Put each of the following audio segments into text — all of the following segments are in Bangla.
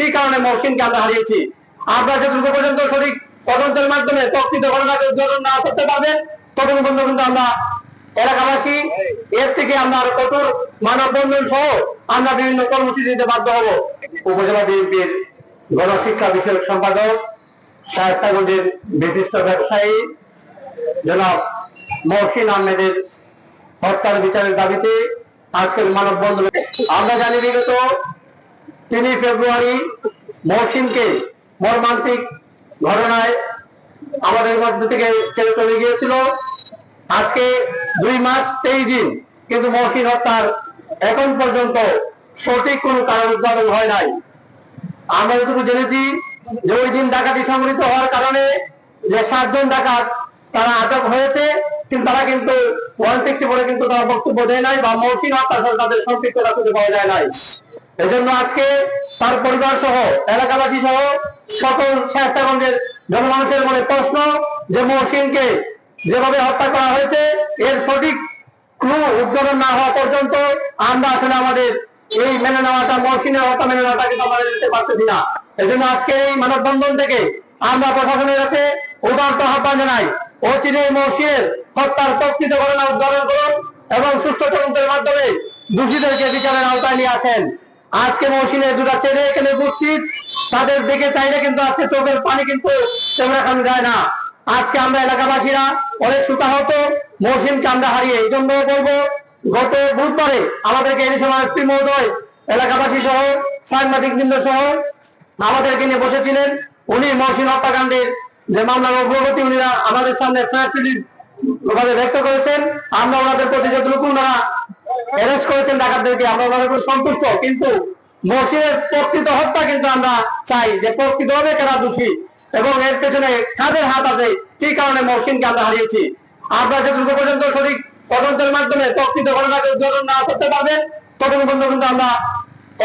কি কারণে মহসিনকে আমরা হারিয়েছি? আপনারা যতটুকু পর্যন্ত সঠিক তদন্তের মাধ্যমে প্রকৃত ঘটনাকে উদ্ঘাটন না করতে পারবেন, ততটুকু পর্যন্ত কিন্তু আমরা এলাকাবাসী, এর থেকে আমরা আরও কঠোর মানববন্ধন সহ আমরা বিভিন্ন কর্মসূচি দিতে বাধ্য হব। উপজেলা বিএনপির গণশিক্ষা বিষয়ক সম্পাদক শায়স্তাগঞ্জের বিশিষ্ট ব্যবসায়ী, জনাব মহসিন আহমেদের হত্যার বিচারের দাবিতে আজকের মানববন্ধন আমরা জানি বিগত তিনই ফেব্রুয়ারি মহসিনকে মর্মান্তিক ঘটনায় আমাদের মধ্যে থেকে ছেড়ে চলে গিয়েছিল। আজকে দুই মাস তেইশ দিন কিন্তু মহসিন হত্যার এখন পর্যন্ত সঠিক কোনো কারণ উদ্ঘাটন হয় নাই। আমরা যতটুকু জেনেছি যে ওই দিন ডাকাতি সংঘটিত হওয়ার কারণে যে সাতজন ডাকাত তারা আটক হয়েছে, কিন্তু তারা কিন্তু ওয়ান সিক্সটি পরে কিন্তু তারা বক্তব্য দেয় নাই বা মৌসিন হত্যার সাথে তাদের সম্পৃক্ততা খুঁজে পাওয়া যায় নাই। এজন্য আজকে তার পরিবার সহ, এলাকাবাসী সহ সকল শায়স্তাগঞ্জের জনমানুষের মনে প্রশ্ন যে মহসিনকে যেভাবে হত্যা করা হয়েছে, এর সঠিক ক্লু উদ্ঘাটন না হওয়া পর্যন্ত আমরা আসলে আমাদের এই মেনে নেওয়াটা, মহসিনের হত্যা মেনে নেওয়াটা কিন্তু আমরা নিতে পারতেছি না। এজন্য আজকে এই মানববন্ধন থেকে আমরা প্রশাসনের কাছে উদার্ত আহ্বান জানাই চিনে মহসিনের হত্যার প্রকৃত ঘটনা উদ্ঘাটন করুন এবং সুষ্ঠু তদন্তের মাধ্যমে দোষীদেরকে বিচারের আওতায় নিয়ে আসেন। আজকে মহসিনের দুটা ছেলে এখানে উপস্থিত। তাদের দিকে চাইলে কিন্তু আজকে চোখের পানি কিন্তু তেমন রাখানো যায় না। আজকে আমরা এলাকাবাসীরা অনেক সুতাহত, মহসিনকে আমরা হারিয়ে এই জন্য বলব, গত বুধবারে আমাদেরকে এই সময় এসপি মহোদয়, এলাকাবাসী সহ, সাংবাদিক বৃন্দ সহ আমাদেরকে নিয়ে বসেছিলেন। উনি মহসিন হত্যাকাণ্ডের যে মামলার অগ্রগতি উনি আমাদের সামনে প্রেস রিলিজ ব্যক্ত করেছেন। আমরা ওনাদের প্রতি যতটুকু ওনারা অ্যারেস্ট করেছেন ডাকাতদেরকে, আমরা উপর সন্তুষ্ট, কিন্তু মহসিনের প্রকৃত হত্যা কিন্তু আমরা চাই যে প্রকৃতভাবে কারা দোষী এবং এর পেছনে কাদের হাত আছে, কি কারণে মহসিনকে আমরা হারিয়েছি? আপনারা যতটুকু পর্যন্ত সঠিক তদন্তের মাধ্যমে প্রকৃত ঘটনাকে উদ্ঘাটন না করতে পারবেন, ততটুকু পর্যন্ত কিন্তু আমরা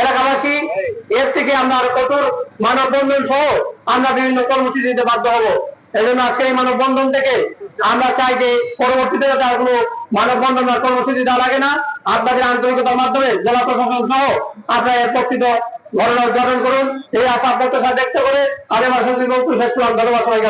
এলাকাবাসী, এর থেকে আমরা আরও কঠোর মানববন্ধন সহ আমরা বিভিন্ন কর্মসূচি দিতে বাধ্য হব। এই জন্য আজকে এই মানববন্ধন থেকে আমরা চাই যে পরবর্তীতে যাতে আর কোনো মানববন্ধন বা কর্মসূচি দেওয়া লাগে না। আপনাদের আন্তরিকতার মাধ্যমে জেলা প্রশাসন সহ আপনারা প্রকৃত ঘটনা উদ্ঘাটন করুন। এই আশা প্রত্যাশা ব্যক্ত করে আমি আমার বক্তব্য শেষ করলাম ধন্যবাদ সবাইকে।